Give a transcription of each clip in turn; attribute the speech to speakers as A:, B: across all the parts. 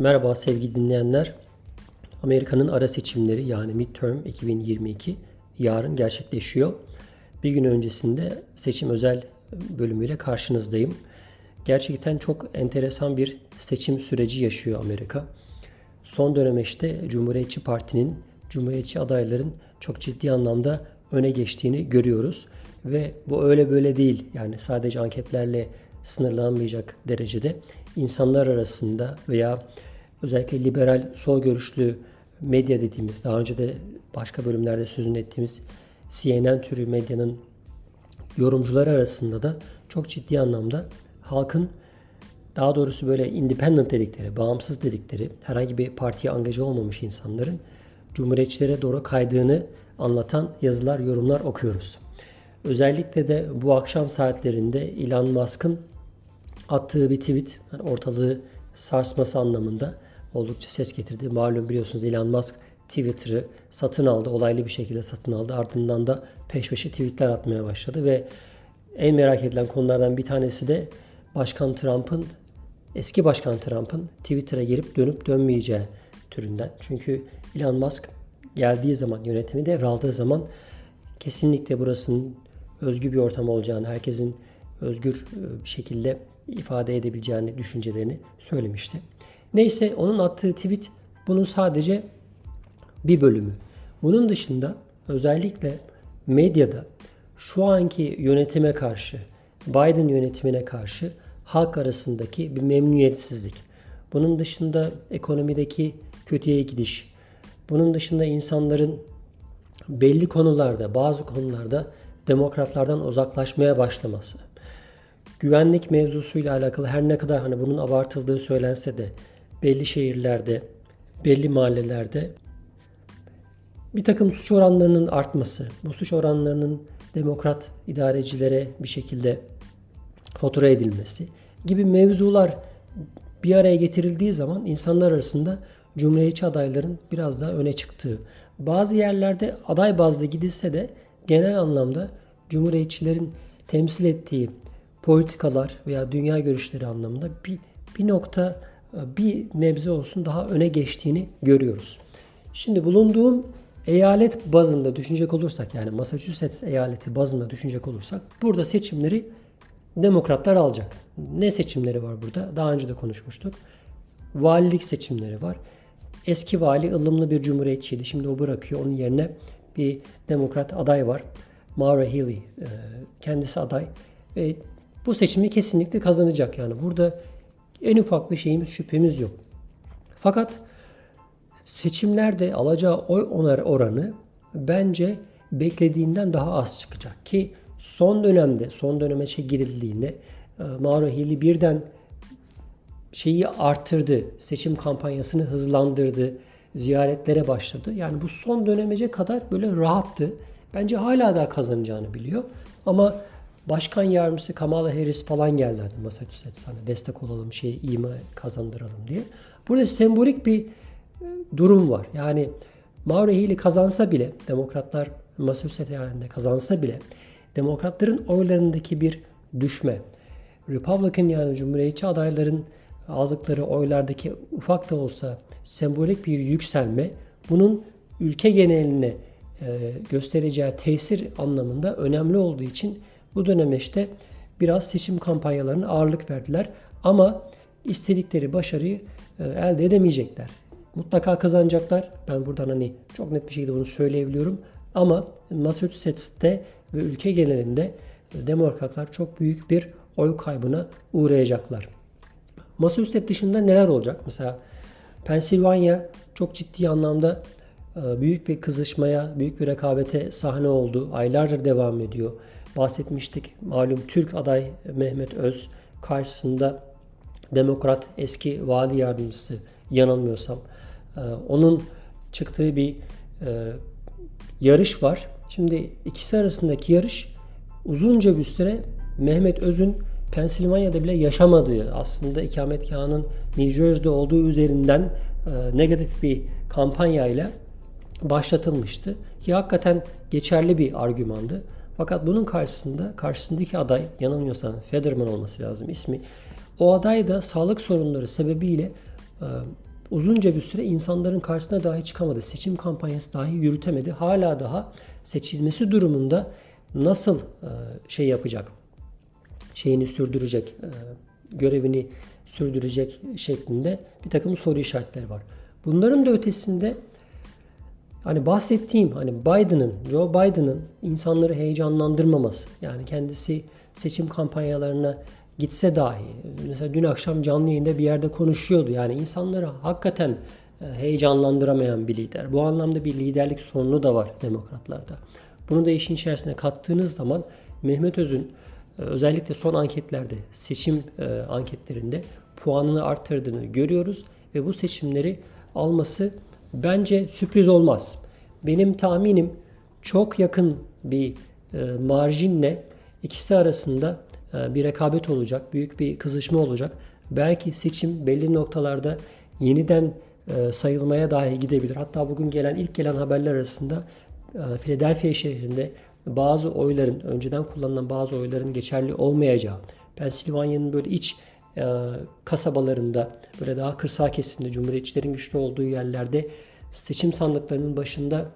A: Merhaba sevgili dinleyenler. Amerika'nın ara seçimleri yani midterm 2022 yarın gerçekleşiyor. Bir gün öncesinde seçim özel bölümüyle karşınızdayım. Gerçekten çok enteresan bir seçim süreci yaşıyor Amerika. Son dönemeçte Cumhuriyetçi Parti'nin, Cumhuriyetçi adayların çok ciddi anlamda öne geçtiğini görüyoruz. Ve bu öyle böyle değil. Yani sadece anketlerle sınırlanmayacak derecede insanlar arasında veya özellikle liberal sol görüşlü medya dediğimiz daha önce de başka bölümlerde sözünü ettiğimiz CNN türü medyanın yorumcuları arasında da çok ciddi anlamda halkın daha doğrusu böyle independent dedikleri, bağımsız dedikleri, herhangi bir partiye angaja olmamış insanların cumhuriyetçilere doğru kaydığını anlatan yazılar, yorumlar okuyoruz. Özellikle de bu akşam saatlerinde Elon Musk'ın attığı bir tweet yani ortalığı sarsması anlamında oldukça ses getirdi. Malum biliyorsunuz Elon Musk Twitter'ı satın aldı. Olaylı bir şekilde satın aldı. Ardından da peş peşe tweetler atmaya başladı ve en merak edilen konulardan bir tanesi de Başkan Trump'ın eski Başkan Trump'ın Twitter'a girip dönüp dönmeyeceği türünden. Çünkü Elon Musk geldiği zaman yönetimi devraldığı zaman kesinlikle burasının özgür bir ortam olacağını, herkesin özgür bir şekilde ifade edebileceğini düşüncelerini söylemişti. Neyse onun attığı tweet bunun sadece bir bölümü. Bunun dışında özellikle medyada şu anki yönetime karşı, Biden yönetimine karşı halk arasındaki bir memnuniyetsizlik. Bunun dışında ekonomideki kötüye gidiş. Bunun dışında insanların belli konularda, bazı konularda demokratlardan uzaklaşmaya başlaması güvenlik mevzusuyla alakalı her ne kadar hani bunun abartıldığı söylense de belli şehirlerde, belli mahallelerde bir takım suç oranlarının artması, bu suç oranlarının demokrat idarecilere bir şekilde fatura edilmesi gibi mevzular bir araya getirildiği zaman insanlar arasında cumhuriyetçi adayların biraz daha öne çıktığı, bazı yerlerde aday bazlı gidilse de genel anlamda cumhuriyetçilerin temsil ettiği politikalar veya dünya görüşleri anlamında bir, bir nokta bir nebze olsun daha öne geçtiğini görüyoruz. Şimdi bulunduğum eyalet bazında düşünecek olursak yani Massachusetts eyaleti bazında düşünecek olursak burada seçimleri demokratlar alacak. Ne seçimleri var burada? Daha önce de konuşmuştuk. Valilik seçimleri var. Eski vali ılımlı bir cumhuriyetçiydi. Şimdi o bırakıyor. Onun yerine bir demokrat aday var. Maura Healey. Kendisi aday. Ve bu seçimi kesinlikle kazanacak. Yani burada en ufak bir şeyimiz şüphemiz yok. Fakat seçimlerde alacağı oy onar oranı bence beklediğinden daha az çıkacak ki son dönemde son döneme şey girildiğinde e, Mauro Hilli birden şeyi arttırdı. Seçim kampanyasını hızlandırdı. Ziyaretlere başladı. Yani bu son dönemece kadar böyle rahattı. Bence hala daha kazanacağını biliyor. Ama Başkan yardımcısı Kamala Harris falan geldi hani Massachusetts'a hani destek olalım, şey mi kazandıralım diye. Burada sembolik bir e, durum var. Yani Mauro Healey kazansa bile, demokratlar Massachusetts eyaletinde kazansa bile demokratların oylarındaki bir düşme, Republican yani Cumhuriyetçi adayların aldıkları oylardaki ufak da olsa sembolik bir yükselme bunun ülke geneline e, göstereceği tesir anlamında önemli olduğu için bu dönem işte biraz seçim kampanyalarına ağırlık verdiler. Ama istedikleri başarıyı e, elde edemeyecekler. Mutlaka kazanacaklar. Ben buradan hani çok net bir şekilde bunu söyleyebiliyorum. Ama Massachusetts'te ve ülke genelinde e, demokratlar çok büyük bir oy kaybına uğrayacaklar. Massachusetts dışında neler olacak? Mesela Pennsylvania çok ciddi anlamda e, büyük bir kızışmaya, büyük bir rekabete sahne oldu. Aylardır devam ediyor bahsetmiştik. Malum Türk aday Mehmet Öz karşısında demokrat eski vali yardımcısı yanılmıyorsam e, onun çıktığı bir e, yarış var. Şimdi ikisi arasındaki yarış uzunca bir süre Mehmet Öz'ün Pensilvanya'da bile yaşamadığı aslında ikametgahının New Jersey'de olduğu üzerinden e, negatif bir kampanyayla başlatılmıştı. Ki hakikaten geçerli bir argümandı. Fakat bunun karşısında karşısındaki aday yanılmıyorsam Federman olması lazım ismi. O aday da sağlık sorunları sebebiyle e, uzunca bir süre insanların karşısına dahi çıkamadı. Seçim kampanyası dahi yürütemedi. Hala daha seçilmesi durumunda nasıl e, şey yapacak? Şeyini sürdürecek, e, görevini sürdürecek şeklinde bir takım soru işaretleri var. Bunların da ötesinde hani bahsettiğim hani Biden'ın, Joe Biden'ın insanları heyecanlandırmaması. Yani kendisi seçim kampanyalarına gitse dahi mesela dün akşam canlı yayında bir yerde konuşuyordu. Yani insanları hakikaten e, heyecanlandıramayan bir lider. Bu anlamda bir liderlik sorunu da var demokratlarda. Bunu da işin içerisine kattığınız zaman Mehmet Öz'ün e, özellikle son anketlerde, seçim e, anketlerinde puanını arttırdığını görüyoruz ve bu seçimleri alması bence sürpriz olmaz. Benim tahminim çok yakın bir marjinle ikisi arasında e, bir rekabet olacak, büyük bir kızışma olacak. Belki seçim belli noktalarda yeniden e, sayılmaya dahi gidebilir. Hatta bugün gelen ilk gelen haberler arasında e, Philadelphia şehrinde bazı oyların, önceden kullanılan bazı oyların geçerli olmayacağı, Pensilvanya'nın böyle iç kasabalarında, böyle daha kırsal kesimde, cumhuriyetçilerin güçlü olduğu yerlerde seçim sandıklarının başında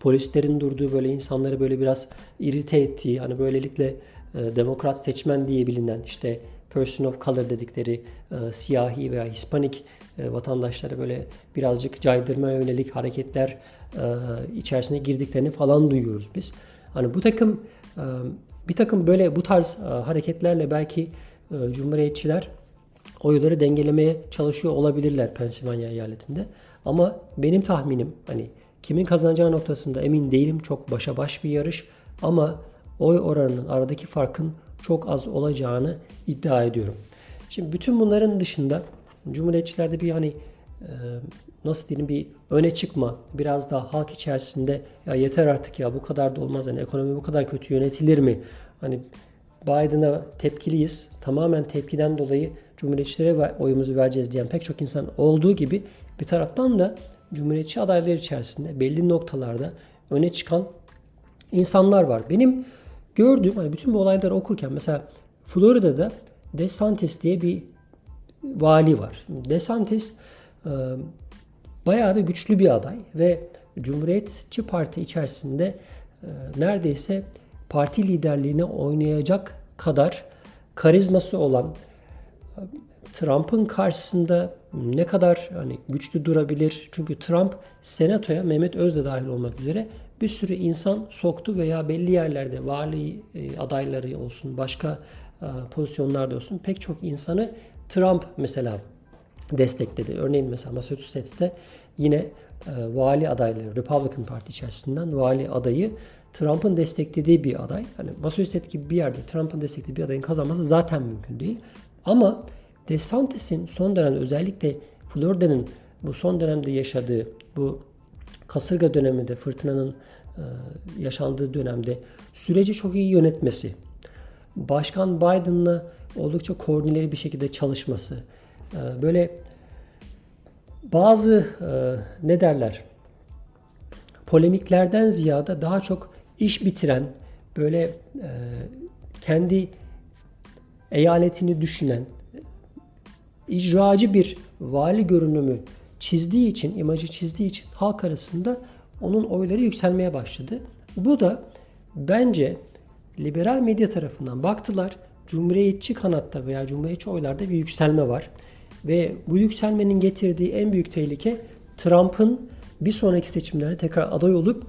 A: polislerin durduğu böyle insanları böyle biraz irite ettiği, hani böylelikle e, demokrat seçmen diye bilinen işte person of color dedikleri e, siyahi veya hispanik e, vatandaşlara böyle birazcık caydırmaya yönelik hareketler e, içerisine girdiklerini falan duyuyoruz biz. Hani bu takım e, bir takım böyle bu tarz e, hareketlerle belki e, cumhuriyetçiler oyları dengelemeye çalışıyor olabilirler Pensilvanya eyaletinde. Ama benim tahminim hani kimin kazanacağı noktasında emin değilim. Çok başa baş bir yarış ama oy oranının aradaki farkın çok az olacağını iddia ediyorum. Şimdi bütün bunların dışında Cumhuriyetçilerde bir hani e, nasıl diyeyim bir öne çıkma, biraz daha halk içerisinde ya yeter artık ya bu kadar da olmaz hani ekonomi bu kadar kötü yönetilir mi? Hani Biden'a tepkiliyiz. Tamamen tepkiden dolayı Cumhuriyetçilere oyumuzu vereceğiz diyen pek çok insan olduğu gibi bir taraftan da Cumhuriyetçi adaylar içerisinde belli noktalarda öne çıkan insanlar var. Benim gördüğüm hani bütün bu olayları okurken mesela Florida'da DeSantis diye bir vali var. DeSantis e, bayağı da güçlü bir aday ve Cumhuriyetçi Parti içerisinde e, neredeyse parti liderliğine oynayacak kadar karizması olan Trump'ın karşısında ne kadar hani güçlü durabilir? Çünkü Trump senatoya Mehmet Öz de dahil olmak üzere bir sürü insan soktu veya belli yerlerde vali e, adayları olsun, başka e, pozisyonlarda olsun pek çok insanı Trump mesela destekledi. Örneğin mesela Massachusetts'te yine e, vali adayları Republican Parti içerisinden vali adayı Trump'ın desteklediği bir aday. Hani Massachusetts gibi bir yerde Trump'ın desteklediği bir adayın kazanması zaten mümkün değil. Ama DeSantis'in son dönemde özellikle Florida'nın bu son dönemde yaşadığı bu kasırga döneminde fırtınanın e, yaşandığı dönemde süreci çok iyi yönetmesi, Başkan Biden'la oldukça koordineli bir şekilde çalışması, e, böyle bazı e, ne derler polemiklerden ziyade daha çok iş bitiren böyle kendi eyaletini düşünen icracı bir vali görünümü çizdiği için, imajı çizdiği için halk arasında onun oyları yükselmeye başladı. Bu da bence liberal medya tarafından baktılar. Cumhuriyetçi kanatta veya cumhuriyetçi oylarda bir yükselme var. Ve bu yükselmenin getirdiği en büyük tehlike Trump'ın bir sonraki seçimlerde tekrar aday olup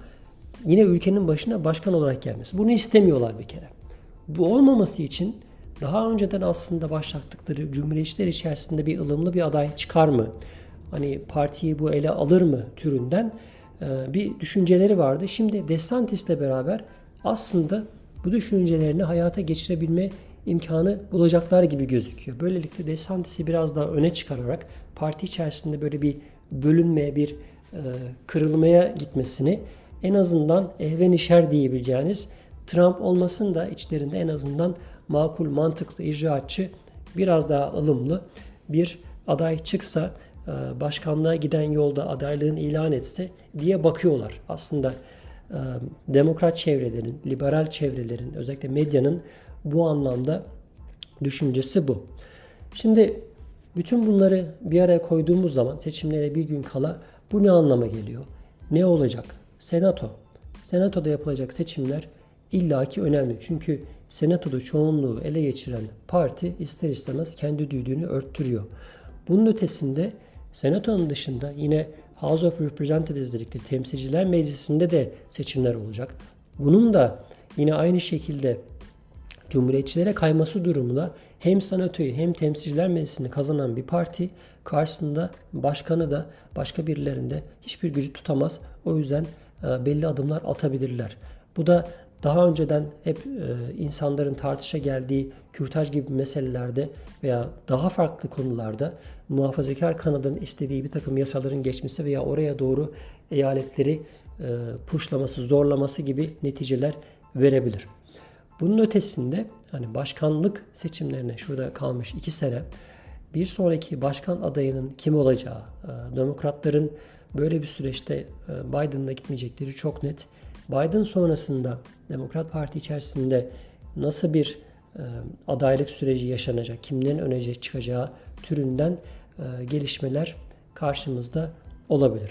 A: yine ülkenin başına başkan olarak gelmesi. Bunu istemiyorlar bir kere. Bu olmaması için daha önceden aslında başlattıkları cumhuriyetçiler içerisinde bir ılımlı bir aday çıkar mı? Hani partiyi bu ele alır mı türünden e, bir düşünceleri vardı. Şimdi DeSantis'le beraber aslında bu düşüncelerini hayata geçirebilme imkanı bulacaklar gibi gözüküyor. Böylelikle DeSantis'i biraz daha öne çıkararak parti içerisinde böyle bir bölünmeye, bir e, kırılmaya gitmesini en azından ehven işer diyebileceğiniz Trump olmasın da içlerinde en azından makul, mantıklı, icraatçı, biraz daha ılımlı bir aday çıksa, e, başkanlığa giden yolda adaylığını ilan etse diye bakıyorlar. Aslında e, demokrat çevrelerin, liberal çevrelerin, özellikle medyanın bu anlamda düşüncesi bu. Şimdi Bütün bunları bir araya koyduğumuz zaman seçimlere bir gün kala bu ne anlama geliyor? Ne olacak? Senato. Senatoda yapılacak seçimler illaki önemli. Çünkü senatoda çoğunluğu ele geçiren parti ister istemez kendi düdüğünü örttürüyor. Bunun ötesinde senatonun dışında yine House of Representatives dedikleri temsilciler meclisinde de seçimler olacak. Bunun da yine aynı şekilde Cumhuriyetçilere kayması durumunda hem senatoyu hem temsilciler meclisini kazanan bir parti karşısında başkanı da başka birilerinde hiçbir gücü tutamaz. O yüzden belli adımlar atabilirler. Bu da daha önceden hep e, insanların tartışa geldiği kürtaj gibi meselelerde veya daha farklı konularda muhafazakar kanadın istediği bir takım yasaların geçmesi veya oraya doğru eyaletleri e, puşlaması, zorlaması gibi neticeler verebilir. Bunun ötesinde hani başkanlık seçimlerine şurada kalmış iki sene bir sonraki başkan adayının kim olacağı, e, demokratların böyle bir süreçte e, Biden'la gitmeyecekleri çok net. Biden sonrasında Demokrat Parti içerisinde nasıl bir e, adaylık süreci yaşanacak, kimlerin öne çıkacağı türünden gelişmeler karşımızda olabilir.